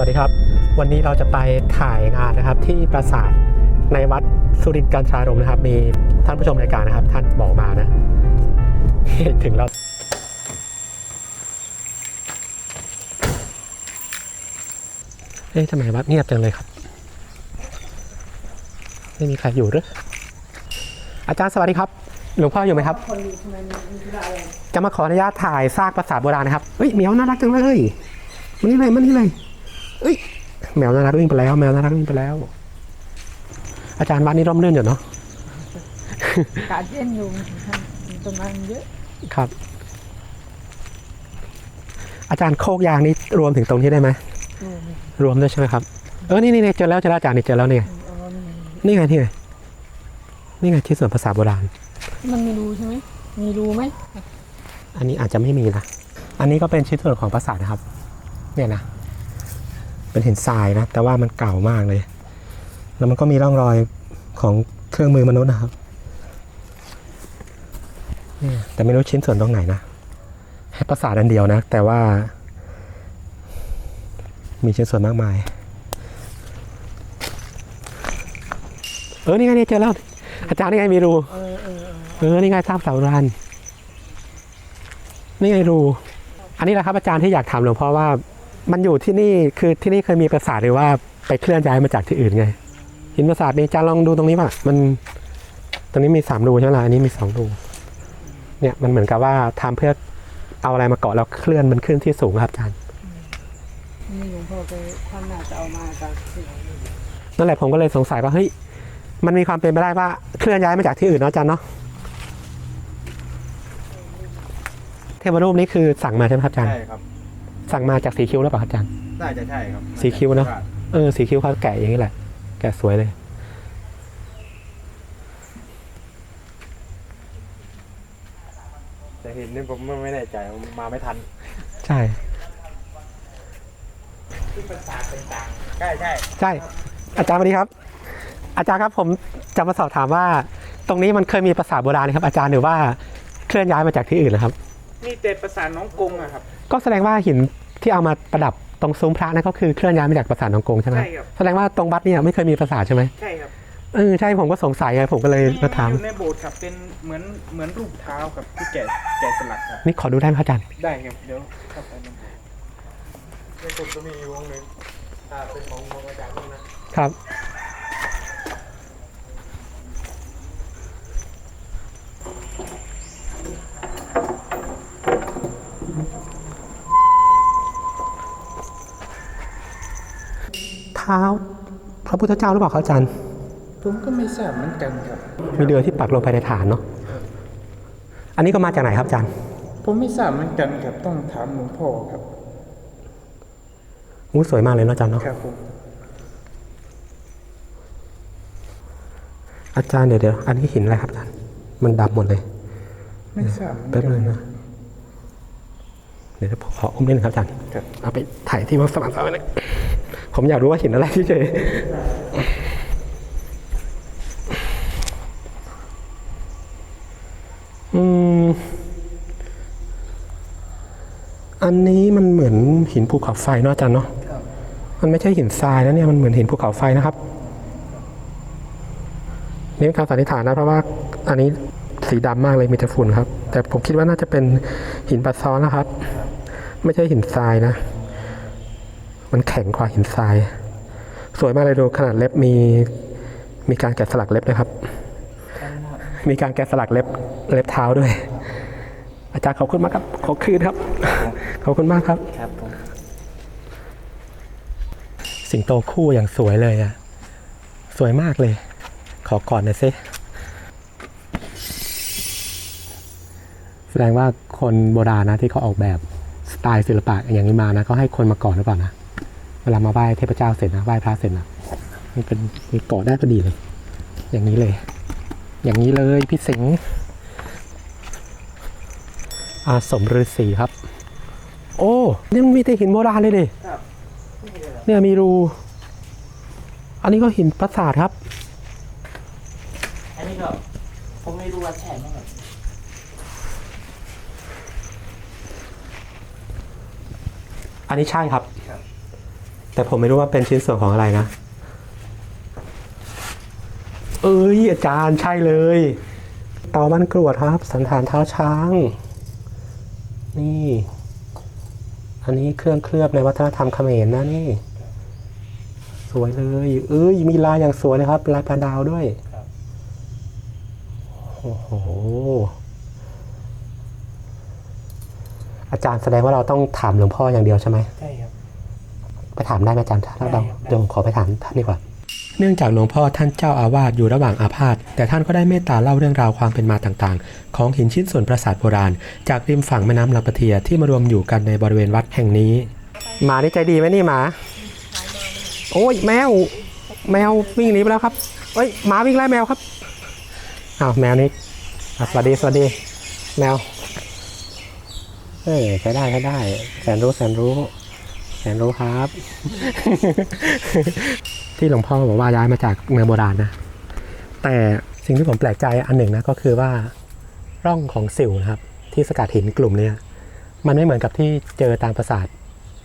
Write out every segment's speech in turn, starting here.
วัสดีครับ วันนี้เราจะไปถ่ายงานนะครับ ที่ปราสาทในวัดสุรินทร์กันทรารมนะครับ มีท่านผู้ชมรายการนะครับ ท่านบอกมานะ ถึงเราเอ๊ะทำไมวัดเงียบจังเลยครับ ไม่มีใครอยู่หรืออาจารย์สวัสดีครับ หลวงพ่ออยู่ไหมครับ จะมาขออนุญาตถ่ายซากปราสาทโบราณนะครับเฮ้ยเหมียวน่ารักจังเลยมันนี่เลยมันนี่เลย เอ้ยแมวน่ารักวิ่งไปแล้ว แมวน่ารักวิ่งไปแล้ว อาจารย์วัดนี่ร่มรื่นอยู่เนาะอากาศเย็นอยู่ต้นไม้มันเยอะครับ อาจารย์โคกยางนี่รวมถึงตรงนี้ได้ไหมโอ้ยรวมด้วยใช่ไหมครับเออนี่นี่นี่เจอแล้วเจอแล้วอาจารย์นี่เจอแล้วเนี่ยอ๋อนี่นี่ไงที่ไงนี่ไงที่ส่วนภาษาทโบราณ มันมีรูใช่ไหมมีรูไหมอันนี้อาจจะไม่มีนะ อันนี้ก็เป็นชิ้นส่วนของปราสาทนะครับ เนี่ยนะ เป็นหินทรายนะ แต่ว่ามันเก่ามากเลย แล้วมันก็มีร่องรอยของเครื่องมือมนุษย์นะครับเนี่ยแต่ไม่รู้ชิ้นส่วนตรงไหนนะให้ปราสาทอันเดียวนะ แต่ว่า มีชิ้นส่วนมากมาย เออ นี่ไงนี่เจอแล้ว อาจารย์นี่ไงมีรูเออเออเออเออ นี่ไงทราบสาวรานนี่ไงรู อันนี้แหละครับอาจารย์ที่อยากถามหลวงพ่อว่า มันอยู่ที่นี่คือที่นี่เคยมีปราสาทหรือว่าไปเคลื่อนย้ายมาจากที่อื่นไง หินปราสาทนี้อาจารย์ลองดูตรงนี้ป่ะมัน ตรงนี้มีสามรูใช่ไหมล่ะอันนี้มีสองรูเนี่ยมันเหมือนกับว่าทำเพื่อเอาอะไรมาเกาะแล้วเคลื่อนมันขึ้นที่สูงครับอาจารย์นี่หลวงพ่อไปท่านน่าจะเอามาจากที่ไหนนั่นแหละผมก็เลยสงสัยว่าเฮ้ยมันมีความเป็นไปได้ว่าเคลื่อนย้ายมาจากที่อื่นเนาะอาจารย์เนาะเทวรูปนี้คือสั่งมาใช่ไหมครับอาจารย์ใช่ครับ สั่งมาจากสีคิ้วหรือเปล่าครับอาจารย์ น่าจะใช่ครับสีคิ้วเนอะ เออสีคิ้วเขาแกะอย่างนี้แหละ แกะสวยเลย แต่เห็นนี่ผมไม่แน่ใจผมมาไม่ทันใช่ ใช่ใช่ใช่ อาจารย์สวัสดีครับ อาจารย์ครับผมจะมาสอบถามว่า ตรงนี้มันเคยมีปราสาทโบราณนะครับ อาจารย์หรือว่าเคลื่อนย้ายมาจากที่อื่นนะครับนี่แต่ประสานน้องกงอะครับ ก็แสดงว่าหินที่เอามาประดับตรงซุ้มพระนั่นก็คือเคลื่อนย้ายมาจากปราสาทหนองกงใช่ไหมใช่ครับ แสดงว่าตรงวัดเนี่ยไม่เคยมีปราสาทใช่ไหมใช่ครับเออใช่ผมก็สงสัยไงผมก็เลยมาถาม อยู่ในโบสถ์ครับเป็นเหมือนเหมือนรูปเท้าครับที่แกะแกะสลักครับ นี่ขอดูได้ไหมครับอาจารย์ ได้ครับเดี๋ยวเข้าไปในโบสถ์ในกลุ่มก็มีวงหนึ่งถ้าเป็นของของอาจารย์นี่นะครับ ท้าพระพุทธเจ้าหรือเปล่าครับอาจารย์ ผมก็ไม่ทราบเหมือนกันครับ มีเรือที่ปักลงไปในฐานเนาะ อันนี้ก็มาจากไหนครับอาจารย์ ผมไม่ทราบเหมือนกันครับ ต้องถามหลวงพ่อครับอู้สวยมากเลยเนาะอาจารย์เนาะ ครับผมอาจารย์เดี๋ยวเดี๋ยวอันนี้หินอะไรครับอาจารย์ มันดำหมดเลย ไม่ทราบเหมือนแป๊บกันึงนะ เดี๋ยวผมขออุ้มนิดนึงครับอาจารย์ครับเอาไปถ่ายที่วัดสว่างสวรรค์ ผมอยากรู้ว่าหินอะไรที่เจออืมอันนี้มันเหมือนหินภูเขาไฟเนาะอาจารย์เนาะมันไม่ใช่หินทรายนะเนี่ยมันเหมือนหินภูเขาไฟนะครับนี่เป็นการสันนิษฐานนะเพราะว่าอันนี้สีดำมากเลยมีแต่ฝุ่นครับ แต่ผมคิดว่าน่าจะเป็นหินปัดซ้อนนะครับ ไม่ใช่หินทรายนะ มันแข็งกว่าหินทราย สวยมากเลยดูขนาดเล็บมีมีการแกะสลักเล็บนะครับ มีการแกะสลักเล็บเล็บเท้าด้วย อาจารย์ขอบคุณมากครับ ขอคืนครับ ขอบคุณมากครับ ครับผมสิงโตคู่อย่างสวยเลยอะสวยมากเลย ขอกอดหน่อยสิแสดงว่าคนโบราณนะที่เขาออกแบบสไตล์ศิลปะอย่างนี้มานะเขาให้คนมาก่อนหรือเปล่านะเวลามาไหว้เทพเจ้าเสร็จนะไหว้พระเสร็จนะมันเป็นมีเกาะได้พอดีเลย อย่างนี้เลย อย่างนี้เลยพี่สิงห์อาสมฤาษีครับ โอ้นี่มันมีแต่หินโบราณเลยดิเนี่ยมีรู อันนี้ก็หินปราสาทครับ อันนี้ก็ผมไม่รู้ว่าใช่ไหมครับอันนี้ใช่ครับ แต่ผมไม่รู้ว่าเป็นชิ้นส่วนของอะไรนะ เอ้ยอาจารย์ใช่เลย เตาบ้านกรวดครับ สันฐานเท้าช้าง นี่ อันนี้เครื่องเคลือบในวัฒนธรรมเขมรนะนี่ สวยเลย เอ้ยมีลายอย่างสวยนะครับลายปลาดาวด้วยโอ้โหอาจารย์แสดงว่าเราต้องถามหลวงพ่ออย่างเดียวใช่ไหมใช่ครับ ไปถามได้ไหมอาจารย์ถ้าเราได้ครับเดี๋ยวผมขอไปถามท่านดีกว่า เนื่องจากหลวงพ่อท่านเจ้าอาวาสอยู่ระหว่างอาพาธแต่ท่านก็ได้เมตตาเล่าเรื่องราวความเป็นมาต่างๆ ของหินชิ้นส่วนปราสาทโบราณ จากริมฝั่งแม่น้ำลำปะเทียที่มารวมอยู่กันในบริเวณวัดแห่งนี้หมานี่ใจดีไหมนี่หมา โอ้ยแมว แมววิ่งหนีไปแล้วครับเอ้ยหมาวิ่งไล่แมวครับอ้าวแมวนี่อะสวัสดีสวัสดี แมว เอ้ยใช้ได้ใช้ได้แสนรู้แสนรู้แส นรู้ครับ ที่หลวงพ่อบอกว่าย้ายมาจากเมืองโบราณนะ แต่สิ่งที่ผมแปลกใจอันหนึ่งนะก็คือว่าร่องของสิวนะครับ ที่สกัดหินกลุ่มเนี้ยมันไม่เหมือนกับที่เจอตามปราสาท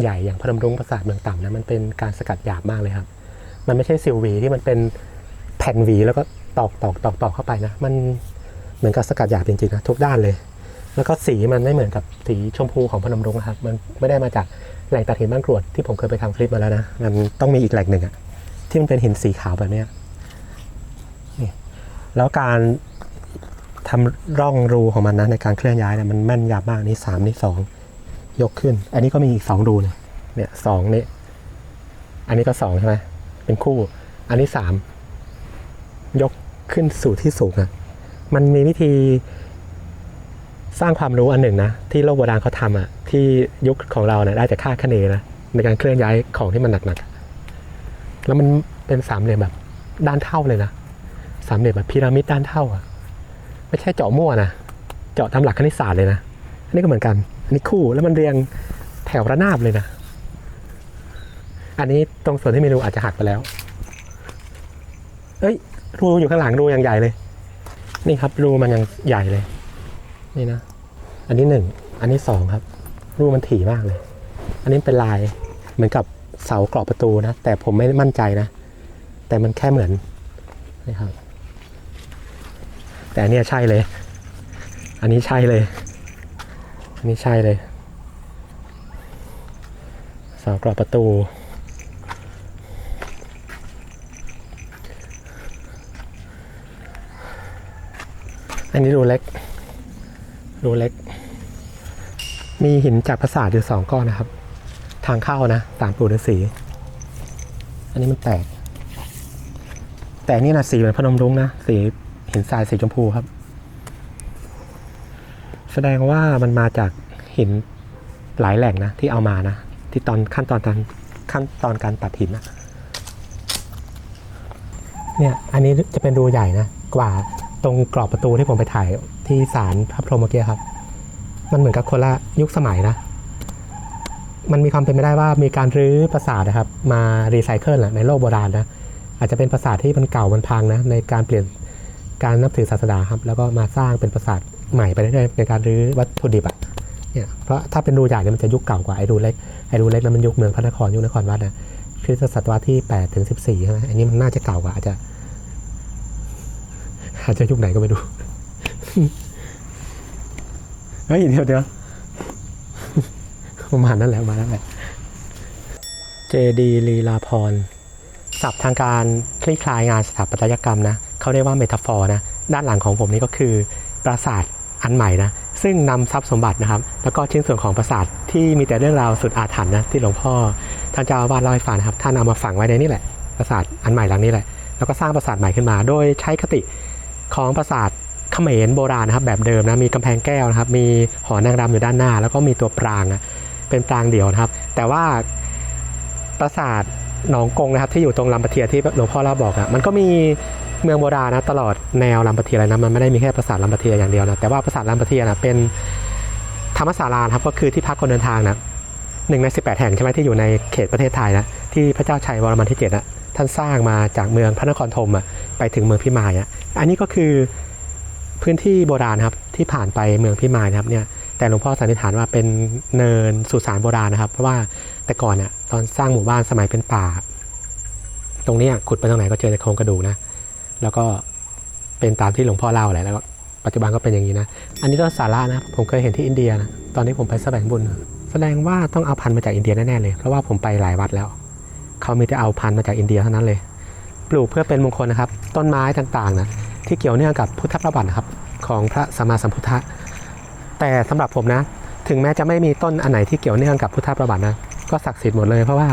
ใหญ่อย่างพนมรุ้งปราสาทเมืองต่ำนะมันเป็นการสกัดหยาบมากเลยครับ มันไม่ใช่สิวหวีที่มันเป็นแผ่นหวีแล้วก็ตอกตอกตอกตอกเข้าไปนะ มันเหมือนกับสกัดหยาบจริงๆนะทุกด้านเลย แล้วก็สีมันไม่เหมือนกับสีชมพูของพนมรุ้งครับ มันไม่ได้มาจากแหล่งตัดหินบ้านกรวดที่ผมเคยไปทำคลิปมาแล้วนะ มันต้องมีอีกแหล่งหนึ่งอะที่มันเป็นหินสีขาวแบบเนี้ยนี่แล้วการทำร่องรูของมันนะในการเคลื่อนย้ายเนี่ยมันแม่นยำมากนี่สามนี่สองยกขึ้น อันนี้ก็มีอีกสองรูเนี่ยเนี่ยสองนี่อันนี้ก็สองใช่ไหมเป็นคู่ อันนี้สามยกขึ้นสู่ที่สูงอะมันมีวิธี สร้างความรู้อันหนึ่งนะที่โลกโบราณเขาทำอะที่ยุคของเราเนี่ยได้แต่คาดคะเนนะในการเคลื่อนย้ายของที่มันหนักๆแล้วมันเป็นสามเหลี่ยมแบบด้านเท่าเลยนะสามเหลี่ยมแบบพีระมิดด้านเท่าอะไม่ใช่เจาะมั่วนะเจาะตามหลักคณิตศาสตร์เลยนะอันนี้ก็เหมือนกันอันนี้คู่แล้วมันเรียงแถวระนาบเลยนะอันนี้ตรงส่วนที่ไม่รู้อาจจะหักไปแล้ว เอ้ยรูอยู่ข้างหลังรูอย่างใหญ่เลย นี่ครับรูมันยังใหญ่เลย นี่นะ อันนี้หนึ่ง อันนี้สองครับ รูปมันถี่มากเลย อันนี้เป็นลายเหมือนกับเสากรอบประตูนะ แต่ผมไม่มั่นใจนะ แต่มันแค่เหมือนนี่ครับ แต่อันนี้ใช่เลย อันนี้ใช่เลย อันนี้ใช่เลย เสากรอบประตูอันนี้รูเล็ก รูเล็ก มีหินจากปราสาอยู่สองก้อนนะครับ ทางเข้านะตามปู่ฤาษีอันนี้มันแตก แต่นนี่นะสีเหมือนพนมรุ้งนะ สีหินทรายสีชมพูครับ แสดงว่ามันมาจากหินหลายแหล่งนะ ที่เอามานะ ที่ตอนขั้นตอนการขั้นตอนการตัดหินนะเนี่ย อันนี้จะเป็นรูใหญ่นะ กว่าตรงกรอบประตูที่ผมไปถ่าย ที่ศาลพระพรหมเมื่อกี้ครับ มันเหมือนกับคนละยุคสมัยนะ มันมีความเป็นไปได้ว่ามีการรื้อปราสาทนะครับ มารีไซเคิลแหละในโลกโบราณนะอาจจะเป็นปราสาทที่มันเก่ามันพังนะในการเปลี่ยนการนับถือศาสนาครับ แล้วก็มาสร้างเป็นปราสาทใหม่ไปเรื่อยๆในการรื้อวัตถุดิบอะเนี่ยเพราะถ้าเป็นรูใหญ่เนี่ยมันจะยุคเก่ากว่าไอ้รูเล็กไอ้รูเล็กนั้นมันยุคเมืองพระนครยุคนครวัดนะคริสตศตวรรษที่8ถึง14ใช่ไหมอันนี้มันน่าจะเก่ากว่าอาจจะอาจจะยุคไหนก็ไม่รู้ เฮ้ยเดี๋ยวเดี๋ยวประมาณนั้นแหละมานั้นแหละเจดีลีลาพรศัพท์ทางการคลี่คลายงานสถาปัตยกรรมนะเขาเรียกว่าเมตาฟอร์นะด้านหลังของผมนี่ก็คือปราสาทอันใหม่นะซึ่งนำทรัพย์สมบัตินะครับ แล้วก็ชิ้นส่วนของปราสาทที่มีแต่เรื่องราวสุดอาถรรพ์นะที่หลวงพ่อท่านเจ้าอาวาสเล่าให้ฟังนะครับท่านเอามาฝังไว้ในนี่แหละปราสาทอันใหม่หลังนี้แหละแล้วก็สร้างปราสาทใหม่ขึ้นมา โดยใช้คติของปราสาท เขมรโบราณนะครับแบบเดิมนะมีกำแพงแก้วนะครับ มีหอนางรำอยู่ด้านหน้า แล้วก็มีตัวปรางนะเป็นปรางเดี่ยวนะครับ แต่ว่าปราสาทหนองกงนะครับที่อยู่ตรงลำปะเทียที่หลวงพ่อเล่าบอกอะมันก็มีเมืองโบราณนะตลอดแนวลำปะเทียเลยนะมันไม่ได้มีแค่ปราสาทลำปะเทียอย่างเดียวนะแต่ว่าปราสาทลำปะเทียนะเป็นธรรมศาลานครับก็คือที่พักคนเดินทางนะหนึ่งใน 18 แห่งใช่ไหมที่อยู่ในเขตประเทศไทยนะที่พระเจ้าชัยวรมันที่7นะท่านสร้างมาจากเมืองพระนครธมอะไปถึงเมืองพิมายอะอันนี้ก็คือ พื้นที่โบราณครับที่ผ่านไปเมืองพิมายนะครับเนี่ยแต่หลวงพ่อสันนิษฐานว่าเป็นเนินสุสานโบราณนะครับ เพราะว่าแต่ก่อนเนี่ยตอนสร้างหมู่บ้านสมัยเป็นป่า ตรงนี้ขุดไปตรงไหนก็เจอแต่โครงกระดูกนะแล้วก็เป็นตามที่หลวงพ่อเล่าแหละแล้วก็ปัจจุบันก็เป็นอย่างนี้นะ อันนี้ต้นสาระนะผมเคยเห็นที่อินเดียนะตอนที่ผมไปแสวงบุญ แสดงว่าต้องเอาพันธุ์มาจากอินเดียแน่ๆเลย เพราะว่าผมไปหลายวัดแล้ว เขามีแต่เอาพันธุ์มาจากอินเดียเท่านั้นเลย ปลูกเพื่อเป็นมงคลนะครับ ต้นไม้ต่างๆนะ ที่เกี่ยวเนื่องกับพุทธประวัตินะครับของพระสัมมาสัมพุทธะแต่สำหรับผมนะ ถึงแม้จะไม่มีต้นอันไหนที่เกี่ยวเนื่องกับพุทธประวัตินะก็ศักดิ์สิทธิ์หมดเลยเพราะว่า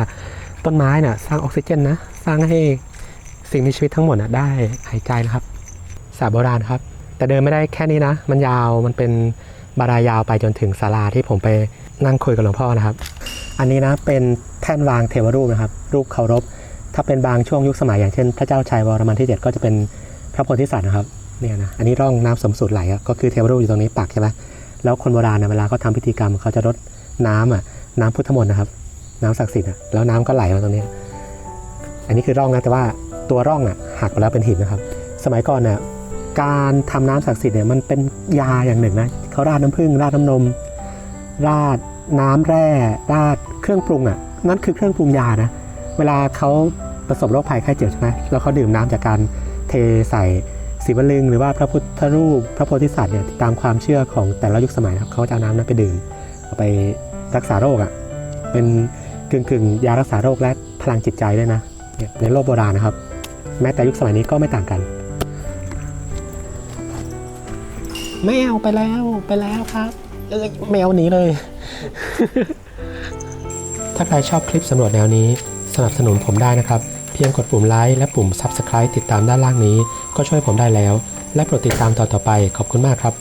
ต้นไม้น่ะสร้างออกซิเจนนะสร้างให้สิ่งมีชีวิตทั้งหมดน่ะได้หายใจนะครับสาโบราณครับ แต่เดินไม่ได้แค่นี้นะ มันยาวมันเป็นบารายาวไปจนถึงศาลาที่ผมไปนั่งคุยกับหลวงพ่อนะครับ อันนี้นะเป็นแท่นวางเทวรูปนะครับ รูปเคารพ ถ้าเป็นบางช่วงยุคสมัยอย่างเช่น พระเจ้าชัยวรมันที่ 7 ก็จะเป็น พระโพธิสัตว์นะครับเนี่ยนะอันนี้ร่องน้ำสมสุดไหลก็คือเทวรูปอยู่ตรงนี้ปักใช่ไหมแล้วคนโบราณนะเวลาเขาทำพิธีกรรมเขาจะรดน้ำอะน้ำพุทธมนต์นะครับ น้ำศักดิ์สิทธิ์อะแล้วน้ำก็ไหลมาตรงนี้ อันนี้คือร่องนะแต่ว่าตัวร่องอะหักมาแล้วเป็นหินนะครับ สมัยก่อนเนี่ยการทำน้ำศักดิ์สิทธิ์เนี่ยมันเป็นยาอย่างหนึ่งนะเขาราดน้ำผึ้งราดน้ำนม ราดน้ำแร่ราดเครื่องปรุงอะนั่นคือเครื่องปรุงยานะเวลาเขาประสบโรคภัยไข้เจ็บใช่ไหมแล้วเขาดื่มน้ำจากการ เทใส่ศิวลึงหรือว่าพระพุทธรูป พระโพธิสัตว์เนี่ยตามความเชื่อของแต่ละยุคสมัยนะครับเขาจะเอาน้ำนั้นไปดื่มเอาไปรักษาโรคอะเป็นกึ่งกึ่งๆยารักษาโรคและพลังจิตใจด้วยนะในโลกโบราณนะครับ แม้แต่ยุคสมัยนี้ก็ไม่ต่างกันแมวไปแล้วไปแล้วครับเอ้ยแมวหนีเลย ถ้าใครชอบคลิปสำรวจแนวนี้ สนับสนุนผมได้นะครับ พียงกดปุ่มไลค์และปุ่ม Subscribe ติดตามด้านล่างนี้ ก็ช่วยผมได้แล้ว และโปรดติดตามต่อนต่อไปขอบคุณมากครับ